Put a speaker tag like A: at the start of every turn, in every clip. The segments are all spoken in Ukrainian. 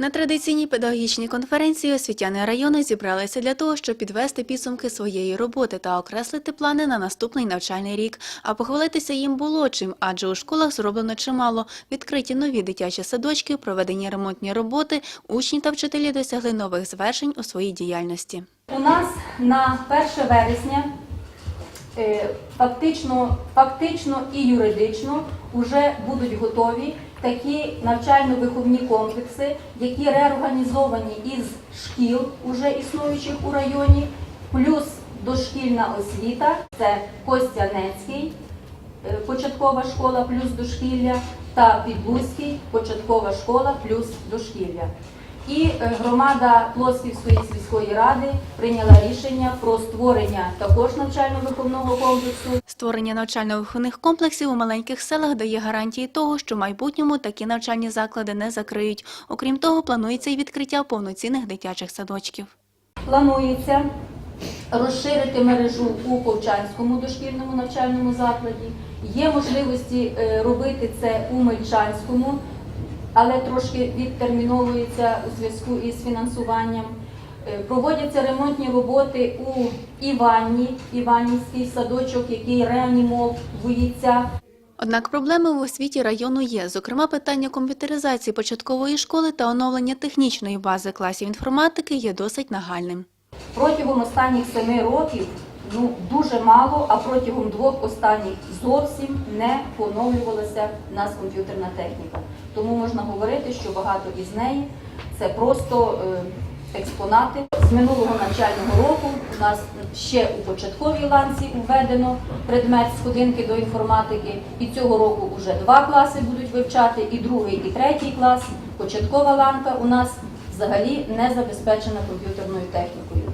A: На традиційній педагогічній конференції освітяни району зібралися для того, щоб підвести підсумки своєї роботи та окреслити плани на наступний навчальний рік. А похвалитися їм було чим, адже у школах зроблено чимало. Відкриті нові дитячі садочки, проведені ремонтні роботи, учні та вчителі досягли нових звершень у своїй діяльності.
B: У нас на 1 вересня фактично, фактично і юридично вже будуть готові такі навчально-виховні комплекси, які реорганізовані із шкіл, уже існуючих у районі, плюс дошкільна освіта, це Костянецький, е, початкова школа плюс дошкілля та Підлузький, початкова школа плюс дошкілля. І е, громада Плосківської сільської ради прийняла рішення про створення також навчально-виховного комплексу
A: Створення навчально-виховних комплексів у маленьких селах дає гарантії того, що в майбутньому такі навчальні заклади не закриють. Окрім того, планується і відкриття повноцінних дитячих садочків.
B: Планується розширити мережу у Повчанському дошкільному навчальному закладі. Є можливості е, робити це у Мельчанському, але трошки відтерміновується у зв'язку із фінансуванням. Е, Проводяться ремонтні роботи у Іванні, Іванівський садочок, який реанімовується.
A: Однак проблеми в освіті району є, зокрема питання комп'ютеризації початкової школи та оновлення технічної бази класів інформатики є досить нагальним.
B: Протягом останніх семи років ну дуже мало, а протягом двох останніх зовсім не поновлювалася в нас комп'ютерна техніка. Тому можна говорити, що багато із неї це просто е, експонати. З минулого навчального року у нас ще у початковій ланці введено предмет сходинки до інформатики, і цього року вже два класи будуть вивчати, і другий, і третій клас. Початкова ланка у нас взагалі не забезпечена комп'ютерною технікою.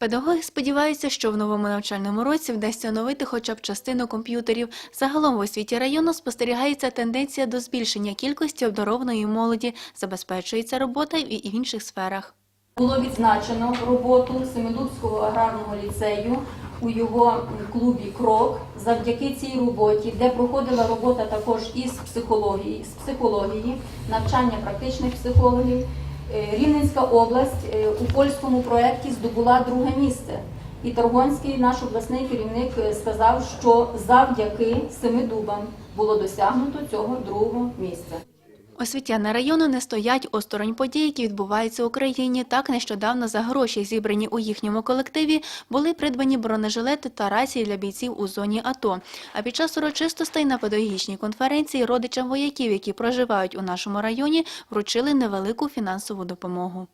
A: Педагоги сподіваються, що в новому навчальному році вдасться оновити хоча б частину комп'ютерів. Загалом в освіті району спостерігається тенденція до збільшення кількості обдарованої молоді, забезпечується робота і в інших сферах.
B: Було відзначено роботу Семидубського аграрного ліцею у його клубі Крок завдяки цій роботі, де проходила робота також із психології, з психології, навчання практичних психологів. Е, Рівненська область е, у польському проєкті здобула друге місце. І Торгонський, наш обласний керівник, е, сказав, що завдяки Семидубам було досягнуто цього другого місця.
A: Освітяни району не стоять осторонь подій, які відбуваються в Україні. Так нещодавно за гроші, зібрані у їхньому колективі, були придбані бронежилети та рації для бійців у зоні АТО. А під час урочистостей на педагогічній конференції родичам вояків, які проживають у нашому районі, вручили невелику фінансову допомогу.